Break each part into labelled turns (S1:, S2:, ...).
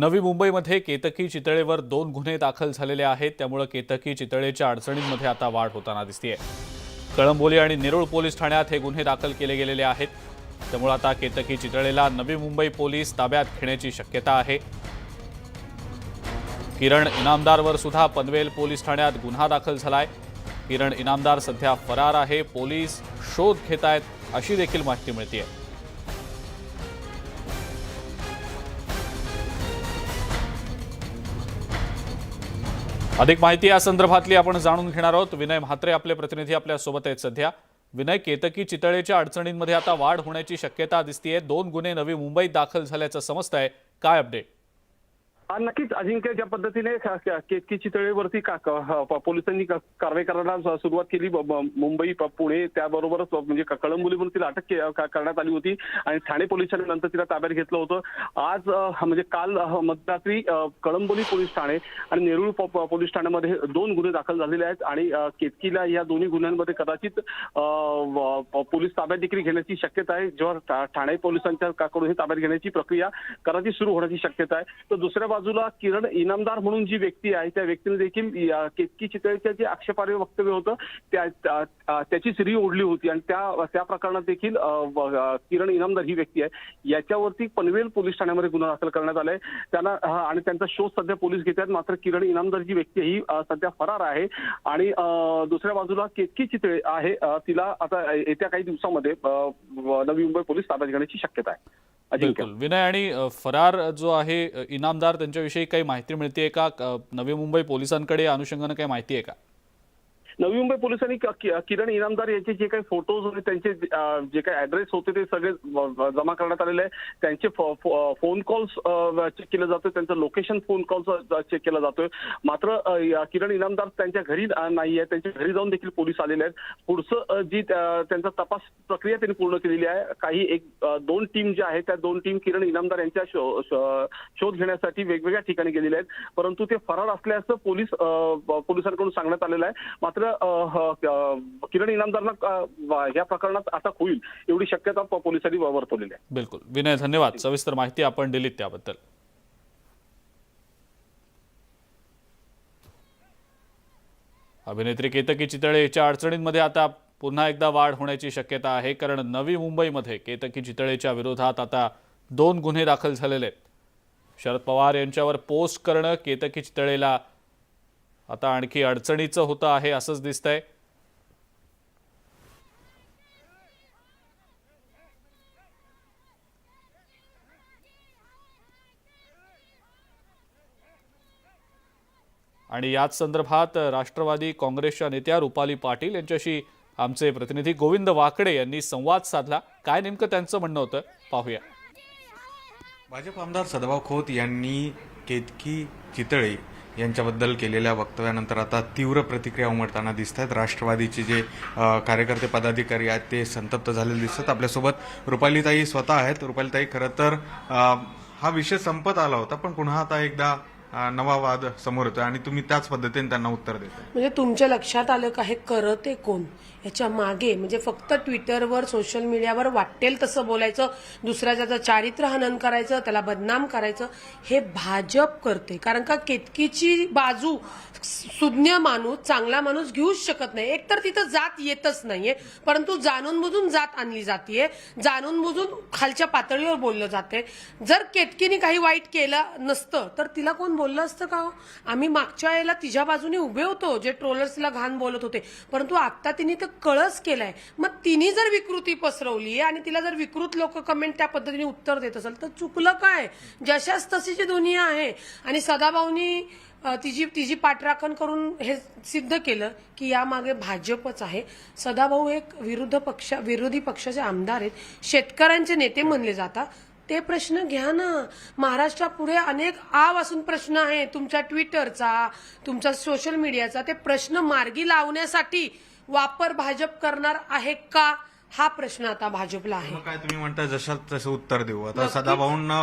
S1: नवी मुंबईमध्ये केतकी चितळेवर दोन गुन्हे दाखल झालेले आहेत. त्यामुळे केतकी चितळेच्या अडचणींमध्ये आता वाढ होताना दिसतीये. कळंबोली आणि नेरूळ पोलीस ठाण्यात हे गुन्हे दाखल केले गेलेले आहेत. त्यामुळे आता केतकी चितळेला नवी मुंबई पोलीस ताब्यात घेण्याची शक्यता आहे. किरण इनामदारवर सुद्धा पनवेल पोलीस ठाण्यात गुन्हा दाखल झालाय. किरण इनामदार सध्या फरार आहे. पोलीस शोध घेत आहेत अशी देखील माहिती मिळते आहे अधिक माहिती या संदर्भातली आपण जाणून घेणार आहोत. विनय म्हात्रे आपले प्रतिनिधी आपल्यासोबत आहेत सध्या. विनय केतकी चितळेच्या अडचणींमध्ये आता वाढ होण्याची शक्यता दिसतीये. दोन गुन्हे नवी मुंबईत दाखल झाल्याचं समजतंय. काय अपडेट
S2: नक्कीच. अजिंक्य ज्या पद्धतीने केतकीची तळेवरती केतकी चितळेवरती का- पोलिसांनी कारवाई करायला सुरुवात केली. मुंबई पुणे त्याबरोबरच म्हणजे कळंबोलीवरून तिला अटक करण्यात आली होती. आणि ठाणे पोलिसांनी नंतर तिला ताब्यात घेतलं होतं. आज म्हणजे काल मध्यरात्री कळंबोली पोलीस ठाणे आणि नेरूळ पोलीस ठाण्यामध्ये दोन गुन्हे दाखल झालेले आहेत. आणि केतकीला या दोन्ही गुन्ह्यांमध्ये कदाचित पोलीस ताब्यात देखील घेण्याची शक्यता आहे. जेव्हा ठा- ठाणे पोलिसांच्या काकडून कडून ताब्यात घेण्याची प्रक्रिया कदाचित सुरू होण्याची शक्यता आहे. तर दुसऱ्या बाजूला किरण इनामदार म्हणून जी व्यक्ती आहे त्या व्यक्तीने देखील केतकी चितळेच्या जे आक्षेपार्ह वक्तव्य होतं त्या त्याची सिरी ओढली होती. आणि त्या त्या प्रकरणात देखील किरण इनामदार ही व्यक्ती आहे. याच्यावरती पनवेल पोलीस ठाण्यामध्ये गुन्हा दाखल करण्यात आलाय. त्यांना हा, आणि त्यांचा शोध सध्या पोलीस घेत आहेत. मात्र किरण इनामदार जी व्यक्ती ही सध्या फरार आहे. आणि दुसऱ्या बाजूला केतकी चितळे आहे तिला आता येत्या काही दिवसामध्ये नवी मुंबई पोलीस ताब्यात घेण्याची शक्यता आहे.
S1: बिलकुल. विनय आणि फरार जो आहे इनामदार त्यांच्याविषयी काही माहिती मिळते का? नवी मुंबई पोलिसांकडे अनुषंगाने काही माहिती आहे का?
S2: नवी मुंबई पोलिसांनी कि- किरण इनामदार यांचे जे काही फोटोज होते त्यांचे जे- जे काही ऍड्रेस होते ते सगळे जमा करण्यात आलेले आहे त्यांचे फोन कॉल्स चेक केले जातोय. त्यांचं लोकेशन फोन कॉल्स चेक केला जातोय. मात्र किरण इनामदार त्यांच्या घरी नाही आहे त्यांच्या घरी जाऊन देखील पोलीस आलेले आहेत. पुढचं जी त्यांचा तपास प्रक्रिया त्यांनी पूर्ण केलेली आहे. काही एक दोन टीम ज्या आहेत त्या दोन टीम किरण इनामदार यांच्या शो- शो- शोध घेण्यासाठी वेगवेगळ्या ठिकाणी गेलेल्या आहेत. परंतु ते फरार असल्याचं पोलीस पोलिसांकडून सांगण्यात आलेलं आहे. मात्र किरण इनामदारला या प्रकरणात अटक होईल एवढी शक्यता पोलिसांनी वर्तवलेली आहे.
S1: बिलकुल. विनय धन्यवाद. सविस्तर माहिती आपण दिलीत त्याबद्दल. अभिनेत्री केतकी चितळेच्या अडचणींमध्ये आता पुन्हा एकदा वाढ होण्याची शक्यता आहे कारण नवी मुंबईमध्ये केतकी चितळेच्या विरोधात आता दोन गुन्हे दाखल झालेले आहेत. शरद पवार यांच्यावर पोस्ट करणं केतकी चितळेला आता आणखी अडचणीचं होतं आहे असंच दिसतंय. आणि याच संदर्भात राष्ट्रवादी काँग्रेसच्या नेत्या रुपाली पाटील यांच्याशी आमचे प्रतिनिधी गोविंद वाकडे यांनी संवाद साधला. काय नेमकं त्यांचं म्हणणं होतं? पाहूया.
S3: भाजप आमदार सदाभाऊ खोत यांनी केतकी चितळे यांच्याबद्दल केलेल्या वक्तव्यानंतर आता तीव्र प्रतिक्रिया उमटताना दिसत आहेत राष्ट्रवादीचे जे कार्यकर्ते पदाधिकारी आहेत ते संतप्त झालेले दिसतात. आपल्यासोबत रुपालीताई स्वतः आहेत. रुपालीताई खरं तर हा विषय संपत आला होता पण पुन्हा आता एकदा नवा वाद समोर येतोय आणि तुम्ही त्याच पद्धतीने त्यांना उत्तर देता
S4: म्हणजे तुमच्या लक्षात आलं का हे करते कोण? याच्या मागे म्हणजे फक्त ट्विटरवर सोशल मीडियावर वाटेल तसं बोलायचं दुसऱ्या त्याचं चारित्र्य हनन करायचं त्याला बदनाम करायचं हे भाजप करते. कारण का केतकीची बाजू सुज्ञ माणूस चांगला माणूस घेऊच शकत नाही. एकतर तिथं जात येतच नाहीये परंतु जाणून बुजून जात आणली जाते जाणून बुजून खालच्या पातळीवर बोललं जाते जर केतकीने काही वाईट केलं नसतं तर तिला कोण बोललं असतं का हो? आम्ही मागच्या वेळेला तिच्या बाजूने उभे होतो जे ट्रोलर्सला घाण बोलत होते. परंतु आता तिने तर कळस केलाय. मग तिने जर विकृती पसरवली आणि तिला जर विकृत लोक कमेंट त्या पद्धतीने उत्तर देत असेल तर चुकलं काय? जशाच तशीची दुनिया आहे. आणि सदाभाऊनी तिची तिची पाठराखण करून हे सिद्ध केलं की यामागे भाजपच आहे. सदाभाऊ एक विरुद्ध पक्ष विरोधी पक्षाचे आमदार आहेत. शेतकऱ्यांचे नेते म्हणले जातात. ते प्रश्न घ्या ना. महाराष्ट्रापुढे अनेक आव असून प्रश्न आहे तुमच्या ट्विटरचा तुमचा सोशल मीडियाचा ते प्रश्न मार्गी लावण्यासाठी वापर भाजप करणार आहे का? हा प्रश्न आता भाजपला आहे.
S3: काय तुम्ही म्हणता जशात तसं उत्तर देऊ. आता सदाभाऊंना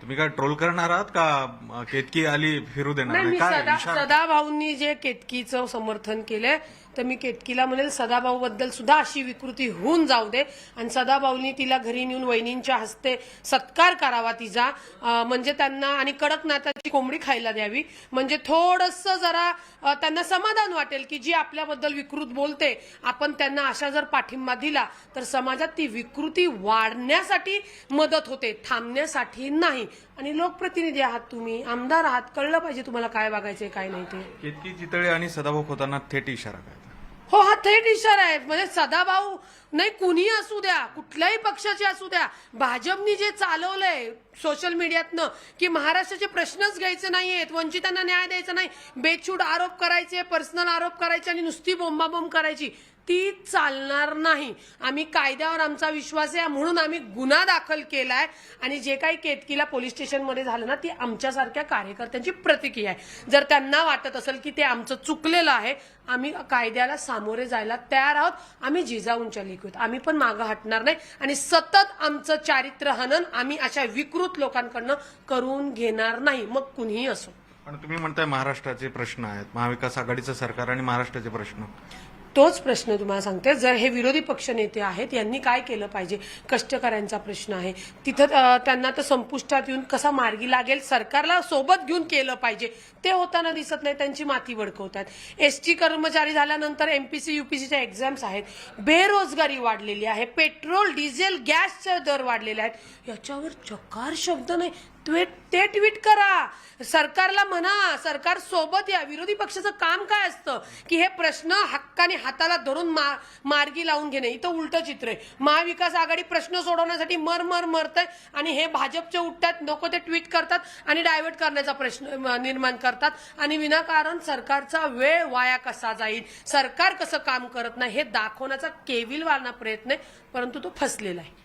S3: तुम्ही काय ट्रोल करणार आहात का केतकी आली फिरू देणार
S4: नाही
S3: नाही
S4: मी
S3: काय
S4: सदा सदाभाऊंनी जे केतकीचं समर्थन केलंय तर मी केतकीला म्हणेल सदाभाऊ बद्दल सुद्धा अशी विकृती होऊन जाऊ दे. आणि सदाभाऊनी तिला घरी नेऊन वहिनींच्या हस्ते सत्कार करावा तिचा. अं, म्हणजे त्यांना आणि कडकनाथाची कोंबडी खायला द्यावी. म्हणजे थोडस जरा अं, त्यांना समाधान वाटेल की जी आपल्याबद्दल विकृत बोलते. आपण त्यांना अशा जर पाठिंबा दिला तर समाजात ती विकृती वाढण्यासाठी मदत होते थांबण्यासाठी नाही. आणि लोकप्रतिनिधी आहात तुम्ही. आमदार आहात. कळलं पाहिजे तुम्हाला काय बघायचंय काय नाही ते.
S3: केतकी चितळे आणि सदाभाऊ खोतांना थेट इशारा काय
S4: हो हा थेट इशारा आहे. म्हणजे सदाभाऊ नाही कुणी असू द्या कुठल्याही पक्षाचे असू द्या भाजपनी जे चालवलंय सोशल मीडियातनं की महाराष्ट्राचे प्रश्नच घ्यायचे नाहीयेत वंचितांना न्याय द्यायचा नाही बेछूट आरोप करायचे पर्सनल आरोप करायचे आणि नुसती बोंबाबोंब करायची. ती चालणार नाही. आम्ही कायद्यावर आमचा विश्वास आहे म्हणून आम्ही गुन्हा दाखल केलाय. आणि जे काही केतकीला पोलीस स्टेशनमध्ये झालं ना ती आमच्यासारख्या कार्यकर्त्यांची प्रतिक्रिया आहे. जर त्यांना वाटत असेल की ते आमचं चुकलेलं आहे आम्ही कायद्याला सामोरे जायला तयार आहोत. आम्ही जिजाऊंच्या लिखित आम्ही पण मागं हटणार नाही. आणि सतत आमचं चारित्र्य हनन आम्ही अशा विकृत लोकांकडनं करून घेणार नाही. मग कुणीही असो.
S3: पण तुम्ही म्हणताय महाराष्ट्राचे प्रश्न आहेत. महाविकास आघाडीचं सरकार आणि महाराष्ट्राचे प्रश्न.
S4: तोच प्रश्न तुम्हाला सांगते. जर हे विरोधी पक्ष नेते आहेत यांनी काय केलं पाहिजे? कष्टकऱ्यांचा प्रश्न आहे. तिथं त्यांना तर संपुष्टात येऊन कसा मार्गी लागेल सरकारला सोबत घेऊन केलं पाहिजे. ते होताना दिसत नाही त्यांची माती वडकवतात. एसटी कर्मचारी झाल्यानंतर एमपीसी युपीसीच्या एक्झाम्स आहेत. बेरोजगारी वाढलेली आहे. पेट्रोल डिझेल गॅसचे दर वाढलेले आहेत. याच्यावर चकार शब्द नाही. ते ट्विट करा. सरकारला म्हणा सरकार सोबत या. विरोधी पक्षाचं काम काय असतं? की हे प्रश्न हक्काने हाताला धरून मा- मार्गी लावून घेणे. इथं उलट चित्र आहे. महाविकास आघाडी प्रश्न सोडवण्यासाठी मर मर मरतय आणि हे भाजपचे उठतात नको ते ट्विट करतात आणि डायव्हर्ट करण्याचा प्रश्न निर्माण करतात. आणि विनाकारण सरकारचा वेळ वाया कसा जाईल? सरकार कसं काम करत नाही हे दाखवण्याचा केविलवाना प्रयत्न आहे परंतु तो फसलेला आहे.